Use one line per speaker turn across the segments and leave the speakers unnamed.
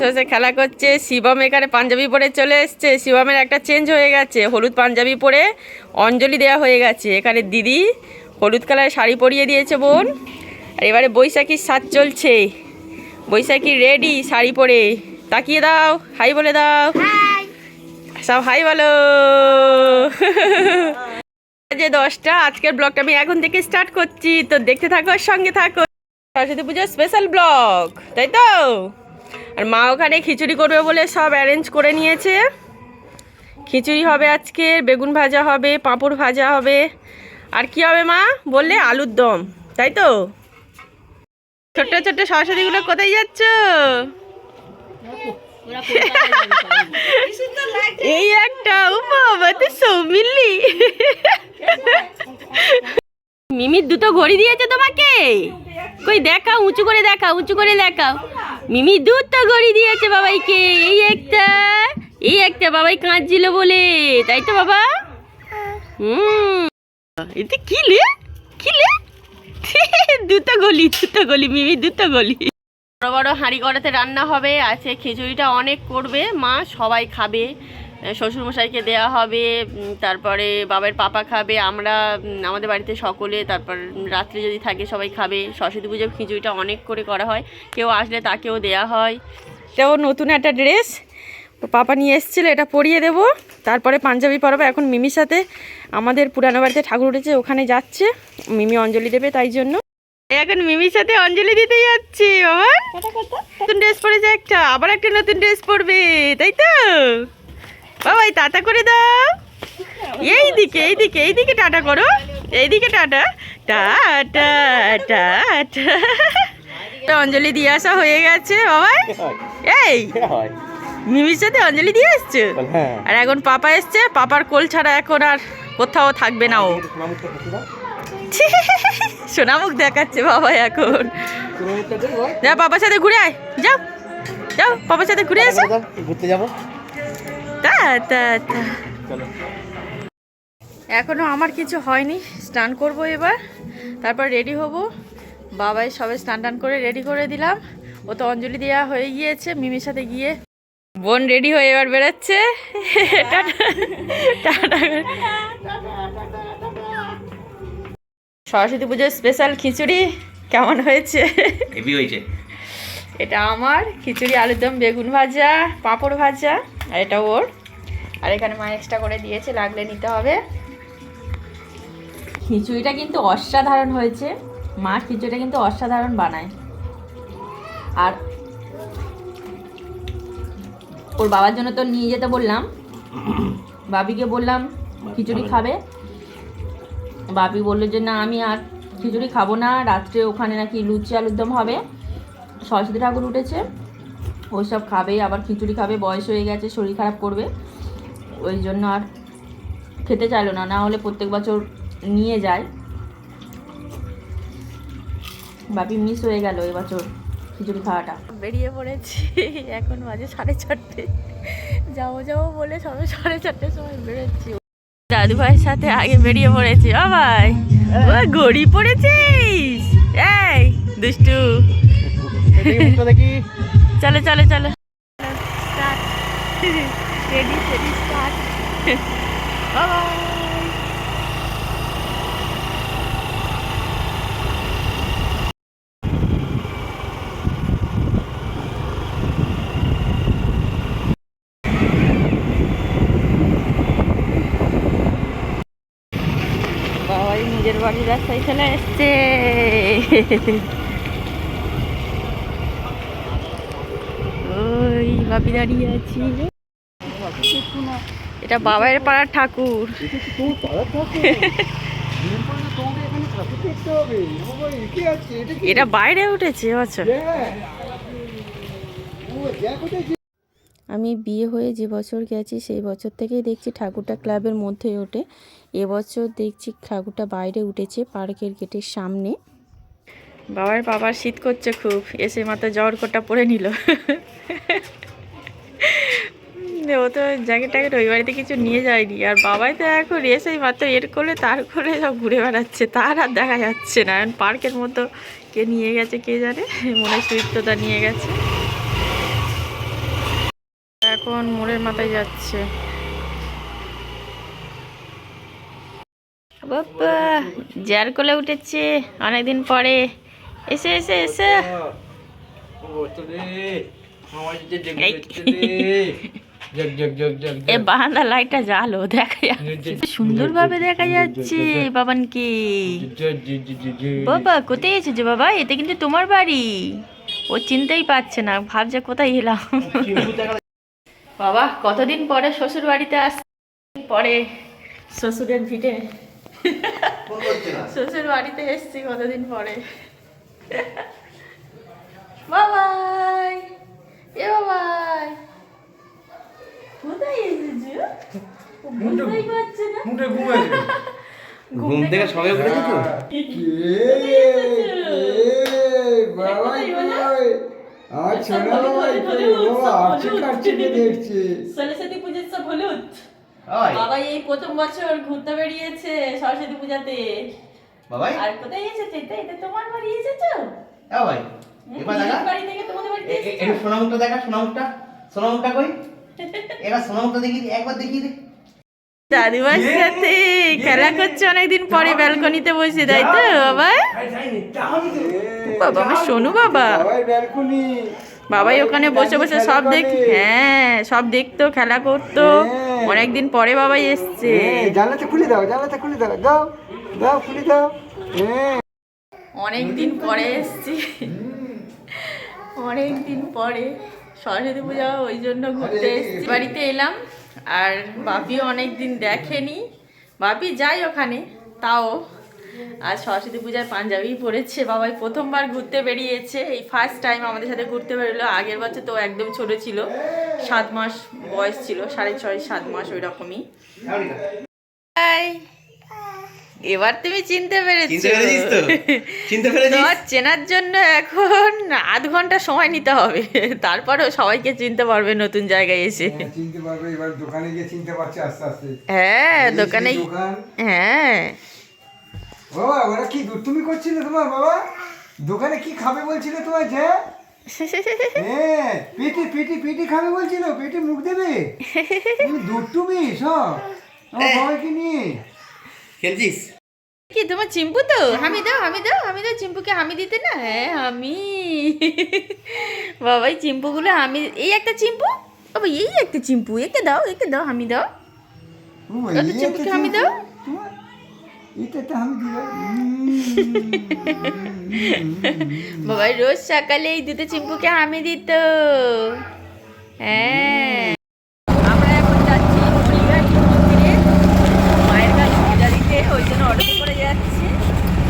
বসে খেলা করছে। শিবম এখানে পাঞ্জাবি পরে চলে এসছে। শিবমের একটা চেঞ্জ হয়ে গেছে। হলুদ পাঞ্জাবি পরে অঞ্জলি দেওয়া হয়ে গেছে। এখানে দিদি হলুদ কালারের শাড়ি পরিয়ে দিয়েছে বোন। আর এবারে বৈশাখীর সাজ চলছে। বৈশাখী রেডি শাড়ি পরে। তাকিয়ে দাও। হাই বলে দাও। সব হাই বলো। যে দশটা। আজকের ব্লগটা আমি এখন থেকে স্টার্ট করছি। তো দেখতে থাকো সঙ্গে থাকো। সরস্বতী পুজোর স্পেশাল ব্লগ তাই তো? আর মা ওখানে খিচুড়ি করবে বলে সব অ্যারেঞ্জ করে নিয়েছে। খিচুড়ি হবে আজকে, বেগুন ভাজা হবে, পাঁপড় ভাজা হবে। আর কি হবে মা? বললে আলুর দম, তাই তো? ছোট্ট ছোট্ট সরস্বতীগুলো কোথায় যাচ্ছ? এই একটা ও বাবা তো সৌমিল্লি। মিমির দুটো ঘড়ি দিয়েছে তোমাকে? কই দেখাও, উঁচু করে দেখাও, উঁচু করে দেখাও। মিমি দুধটা গড়ি দিয়েছে বাবাইকে। এই একটা এই একটা বাবাই কাঁদছিল বলে, তাই তো বাবা? হুম। এতে কি লে? দুটো গলি দুটো গলি, মিমি দুটো গলি। বড় বড় হাঁড়ি কড়াতে রান্না হবে আছে খিচুড়িটা অনেক করবে, মা সবাই খাবে। শ্বশুরমশাইকে দেওয়া হবে তারপরে বাবার পাপা খাবে আমরা আমাদের বাড়িতে সকলে তারপর রাত্রে যদি থাকে সবাই খাবে সরস্বতী পুজোর খিচুড়িটা অনেক করে করা হয় কেউ আসলে তাকেও দেওয়া হয়। এটাও নতুন একটা ড্রেস পাপা নিয়ে এসেছিল এটা পরিয়ে দেব তারপরে পাঞ্জাবি পরাবো এখন মিমির সাথে আমাদের পুরানো বাড়িতে ঠাকুর উঠেছে ওখানে যাচ্ছে মিমি অঞ্জলি দেবে তাই জন্য। এখন মিমির সাথে অঞ্জলি দিতে যাচ্ছি বাবা। নতুন ড্রেস পরেছে একটা আবার একটা নতুন ড্রেস পরবে তাই তো? বাবাই টাটা করে দাও। এই দিকে এই দিকে এই দিকে টাটা করো। এই দিকে টাটা টাটা। টাটা অঞ্জলি দিয়ে আসা হয়ে গেছে বাবাই। এই মিমির সাথে অঞ্জলি দিয়ে এসছো?
হ্যাঁ।
আর এখন পাপা এসছে পাপার কোল ছাড়া এখন আর কোথাও থাকবে না ও। সোনামুখ দেখাচ্ছে বাবা এখন। যা পাপার সাথে ঘুরে আয়। যাও যাও পাপার সাথে ঘুরে এসো।
ঘুরতে যাব।
এখনও আমার কিছু হয়নি, স্নান করব এবার। তারপর রেডি হব। বাবাই সবাই স্নান টান করে রেডি করে দিলাম। ও তো অঞ্জলি দেওয়া হয়ে গিয়েছে, মিমির সাথে গিয়ে। বোন রেডি হয়ে এবার বেরোচ্ছে। সরস্বতী পুজোর স্পেশাল খিচুড়ি কেমন হয়েছে। এটা আমার খিচুড়ি, আলুর দম, বেগুন ভাজা, পাঁপড় ভাজা, আর এটা ওর। আর এখানে মা এক্সট্রা করে দিয়েছে, লাগলে নিতে হবে। খিচুড়িটা কিন্তু অসাধারণ হয়েছে। মা খিচুড়িটা কিন্তু অসাধারণ বানায়। আর ওর বাবার জন্য তো নিয়ে যেতে বললাম। বাবিকে বললাম, খিচুড়ি খাবে? বাবি বলল যে, না, আমি আর খিচুড়ি খাব না। রাত্রে ওখানে নাকি লুচি, আলুর দম হবে। সরস্বতী ঠাকুর উঠেছে। ওইসব খাবে, আবার খিচুড়ি খাবে, বয়স হয়ে গেছে, শরীর খারাপ করবে। ওই জন্য আর খেতে চাইলো না না হলে প্রত্যেক বছর নিয়ে যায়। বাপি মিস হয়ে গেল এবছর খিচুড়ি খাওয়াটা। বেরিয়ে পড়েছি, এখন বাজে সাড়ে চারটে। যাব যাব বলে সবে সাড়ে চারটের সময় বেরোচ্ছি। দাদু ভাইয়ের সাথে আগে বেরিয়ে পড়েছি। ও ভাই, ও ঘড়ি পড়েছিস? এই, দুষ্টু।
দেখি।
চলো চলো চলো। রেডি রেডি স্টার্ট বাবাই নিজের বাড়ির রাস্তায় চলে এসছে। বাপি দাঁড়িয়ে আছি। এটা বাবার পাড়ার ঠাকুর। এটা বাইরে উঠেছে আচ্ছা আমি বিয়ে হয়ে যে বছর গেছি, সেই বছর থেকেই দেখছি ঠাকুরটা ক্লাবের মধ্যে ওঠে। এবছর দেখছি ঠাকুরটা বাইরে উঠেছে পার্কের গেটের সামনে। বাবার বাবার শীত করছে খুব, এসে মাত্র জ্বর কোটটা পরে নিল। ও তো জ্যাকেট ট্যাকেট ওই বাড়িতে কিছু নিয়ে যায়নি। আর বাবাই তো এখন এসেই মাত্র এর করলে তার করে সব ঘুরে বেড়াচ্ছে। তার আর দেখা যাচ্ছে না। এখন পার্কের মতো কে নিয়ে গেছে কে জানে? মনে সুইপ্তদা নিয়ে গেছে। এখন মোড়ের মাথায় যাচ্ছে। বাবা জার কোলে উঠেছে অনেকদিন পরে। এসে এসে এসে। এ বারান্দা লাইটটা জ্বালো দেখা যাচ্ছে। সুন্দরভাবে দেখা যাচ্ছে বাবানকে বাবা কোথায় এসেছ বাবা? এটা কিন্তু তোমার বাড়ি। ও চিনতেই পারছে না ভাবছে কোথায় এলাম। বাবা কতদিন পরে শ্বশুর বাড়িতে আস পরে শ্বশুরের ভিটে। শ্বশুর বাড়িতে এসছি কতদিন পরে। বাবাই এ বাবাই। কোথায় এসেছ? বুঝতেই পারছে না।
ঘুম থেকে সবাই উঠেছে তো?
সরস্বতী পুজোর সব হলুদ। বাবা এই প্রথম বছর ঘুরতে বেরিয়েছে সরস্বতী পূজাতে।
বাবাই?
আর কোথায় এসেছে? এটা এটা তোমার বাড়ি এসেছ?
এ ভাই এবার দেখা।
বাড়ি থেকে তোমাদের বাড়িতে এসেছ?
সোনামুখটা দেখা সোনামুখটা সোনামুখটা কই? এবার সোনামুখটা দেখি একবার দেখিয়ে দে।
দাদিমার সাথে খেলা করছে অনেকদিন পরে ব্যালকনিতে বসে তাই তো বাবা? বাবা আমার সোনু বাবা। বাবাই ওখানে বসে বসে সব দেখ হ্যাঁ সব দেখতো খেলা করতো। অনেকদিন পরে বাবাই এসছে।
জানলাটা খুলে দাও জানলাটা খুলে দাও দাও দাও খুলে দাও। হ্যাঁ
অনেক দিন পরে এসছি। অনেক দিন পরে। সরস্বতী পূজা ওই জন্য ঘুরতে এসছি বাড়িতে এলাম। আর বাপিও অনেক দিন দেখেনি। বাপি যাই ওখানে তাও। আর সরস্বতী পূজায় পাঞ্জাবি পরেছে বাবাই প্রথমবার ঘুরতে বেরিয়েছে। এই ফার্স্ট টাইম আমাদের সাথে ঘুরতে বেরোলো আগের বছর তো একদম ছোট ছিল। সাত মাস বয়স ছিল সাড়ে ছয় সাত মাস ওই রকমই। এবার তুমি চিনতে পেরেছ।
চিনতে পেরেছিস তো? চিনতে পেরেছিস?
তোমার চেনার জন্য এখন আধ ঘণ্টা সময় নিতে হবে। তারপরেও সবাইকে চিনতে পারবে নতুন জায়গায় এসে।
চিনতে পারবে এবার দোকানে গিয়ে চিনতে পারছে আস্তে আস্তে।
হ্যাঁ দোকানে হ্যাঁ।
ও ওরা কি তুমি করছিলে তোমার বাবা? দোকানে কি খাবে বলছিলে তোমার যে? হ্যাঁ পেটে পেটে পেটে খাবে বলছিল পেটে মুখ দেবে? তুমি দুধ তুমি সব। আমার বাবাকে নিয়ে।
খেলছিস?
কি তোমার চিম্পু তো? হামি দাও হামি দাও হামি দাও চিম্পুকে হামি দিতে না? হ্যাঁ হামি। বাবাই চিম্পুগুলো হামি এই একটা চিম্পু? বাবা এই একটা চিম্পু একে দাও একে দাও হামি দাও। আমি? দাও?
তো আমি দিলাম
বাবাই রোজ সকালে এই দুটো চিম্পুকে হামি দিত। হ্যাঁ আমরা এখন যাচ্ছি হরিঘাট মন্দিরে মায়ের কাছে পূজা দিতে ওই জন্য অটোতে করে যাচ্ছি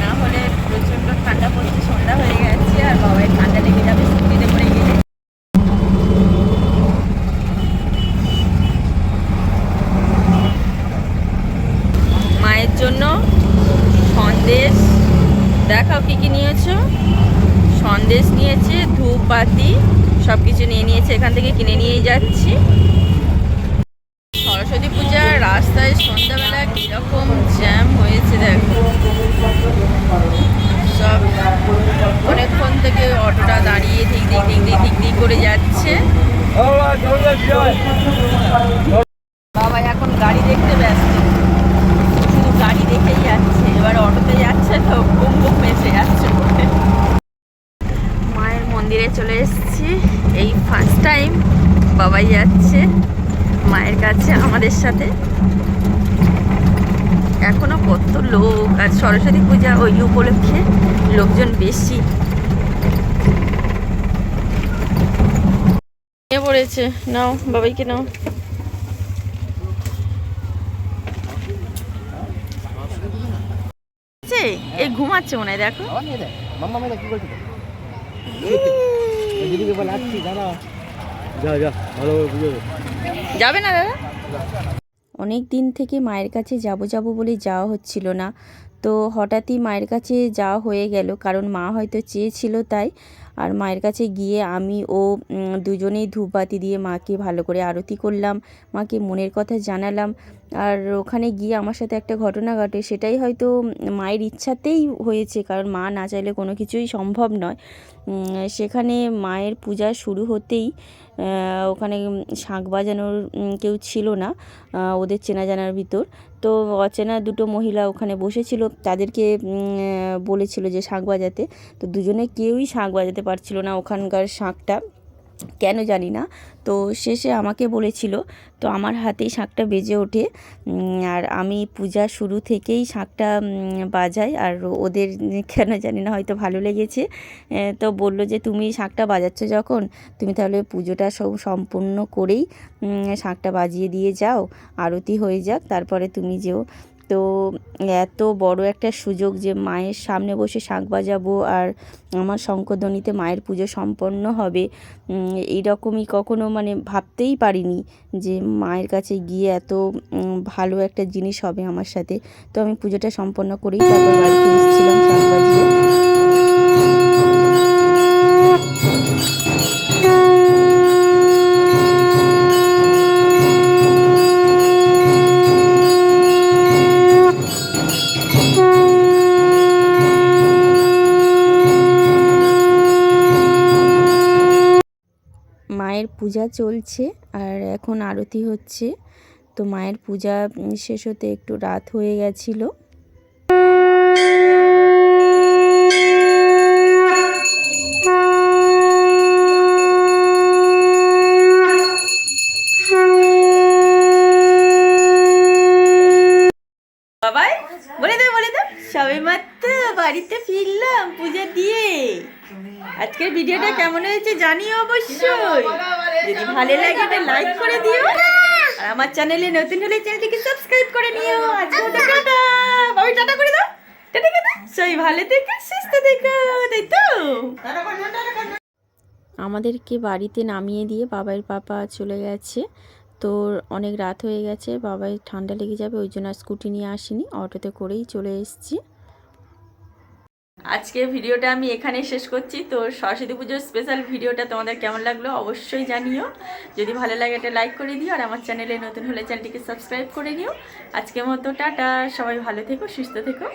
না হলে প্রচণ্ড ঠান্ডা পড়ছে, সন্ধ্যা হয়ে গেছে আর বাবাই ঠান্ডা লেগে যাবে স্কুটিতে করে গেলে মায়ের জন্য সন্দেশ, দেখাও কি কি নিয়েছো? সন্দেশ নিয়েছে ধূপ বাতি সব কিছু নিয়ে নিয়েছে, এখান থেকে কিনে নিয়েই যাচ্ছি সরস্বতী পূজার রাস্তায় সন্ধ্যাবেলা কীরকম জ্যাম হয়েছে দেখো সব অনেকক্ষণ থেকে দাঁড়িয়ে ঠিক দিক ঠিক দিক ঠিক দিক করে যাচ্ছে। বাবা এখন গাড়ি দেখতে ব্যস্ত। শুধু গাড়ি দেখেই যাচ্ছে, এবার অটোতে যাচ্ছে তো বুম বুম এসে যাচ্ছে মায়ের মন্দিরে চলে এসেছি, এই ফার্স্ট টাইম বাবাই যাচ্ছে মায়ের কাছে, আমাদের সাথে। এখনও কত লোক, আর সরস্বতী পূজা ওই উপলক্ষে লোকজন বেশি। নিয়ে পড়েছে? নাও বাবাইকে নাও? এই ঘুমাচ্ছে মনে হয় দেখো।
মাম্মা মেয়েটা কি করছিস দিদিকে বলে আসছি দাঁড়া যা যা ভালো করে বুঝে
যাবে না দাদা? অনেক দিন থেকে মায়ের কাছে যাব যাব বলে যাওয়া হচ্ছিল না। তো হঠাৎই মায়ের কাছে যাওয়া হয়ে গেল কারণ মা হয়তো চেয়েছিল তাই। আর মায়ের কাছে গিয়ে আমি ও দুজনেই ধূপবাতি দিয়ে মাকে ভালো করে আরতি করলাম, মাকে মনের কথা জানালাম। আর ওখানে গিয়ে আমার সাথে একটা ঘটনা ঘটে, সেটাই হয়তো মায়ের ইচ্ছাতেই হয়েছে, কারণ মা না চাইলে কোনো কিছুই সম্ভব নয়। সেখানে মায়ের পূজা শুরু হতেই ওখানে শাঁখ বাজানোর কেউ ছিল না ওদের চেনা জানার ভিতর। তো অচেনা দুটো মহিলা ওখানে বসেছিল, তাদেরকে বলেছিল যে শাঁখ বাজাতে। তো দুজনে কেউই শাঁখ বাজাতে পারছিল না ওখানকার শাঁখটা, কেন জানি না। তো শেষে আমাকে বলেছিল, তো আমার হাতেই শাঁখটা বেজে ওঠে আর আমি পূজা শুরু থেকেই শাঁখটা বাজাই, আর ওদের কেন জানি না, হয়তো ভালো লেগেছে। তো বলল যে, তুমি শাঁখটা বাজাচ্ছ যখন, তুমি তাহলে পুজোটা সব সম্পূর্ণ করেই শাঁখটা বাজিয়ে দিয়ে যাও, আরতি হয়ে যাক, তারপরে তুমি যেও। তো এত বড় একটা সুযোগ যে মায়ের সামনে বসে শাঁখ বাজাবো আর আমার শঙ্করধ্বনিতে মায়ের পুজো সম্পন্ন হবে এইরকমই কখনো মানে ভাবতেই পারিনি যে মায়ের কাছে গিয়ে এত ভালো একটা জিনিস হবে আমার সাথে। তো আমি পুজোটা সম্পন্ন করেই তারপর বাড়িতে এসেছিলাম শাঁখ বাজিয়ে। মায়ের পূজা চলছে আর এখন আরতি হচ্ছে। তো মায়ের পূজা শেষ হতে একটু রাত হয়ে গেছিল। বলে দে বলে দে সবে মাত্র বাড়িতে ফিরলাম পূজা দিয়ে। আজকের ভিডিওটা কেমন হয়েছে জানিও অবশ্যই। যদি ভালো লাগে এটা লাইক করে দিও। আর আমার চ্যানেলে নতুন হলে চ্যানেলটিকে সাবস্ক্রাইব করে নিও। আজকে টাটা। বাবু, টাটা করে দাও। টাটা দাও। সবাই ভালো থেকো, সুস্থ থেকো। তাই তো? আমাদেরকে বাড়িতে নামিয়ে দিয়ে বাবার পাপা চলে গেছে। তো অনেক রাত হয়ে গেছে, বাবাই ঠান্ডা লেগে যাবে, ওই জন্য আর স্কুটি নিয়ে আসিনি, অটোতে করেই চলে এসেছি। আজকে ভিডিওটা আমি এখানে শেষ করছি। তো সরস্বতী পুজোর স্পেশাল ভিডিওটা তোমাদের কেমন লাগল অবশ্যই জানিও। যদি ভালো লাগে এটা লাইক করে দিও, আর আমার চ্যানেলে নতুন হলে চ্যানেলটিকে সাবস্ক্রাইব করে নিও। আজকের মতো, টাটা, সবাই ভালো থেকো, সুস্থ থেকো।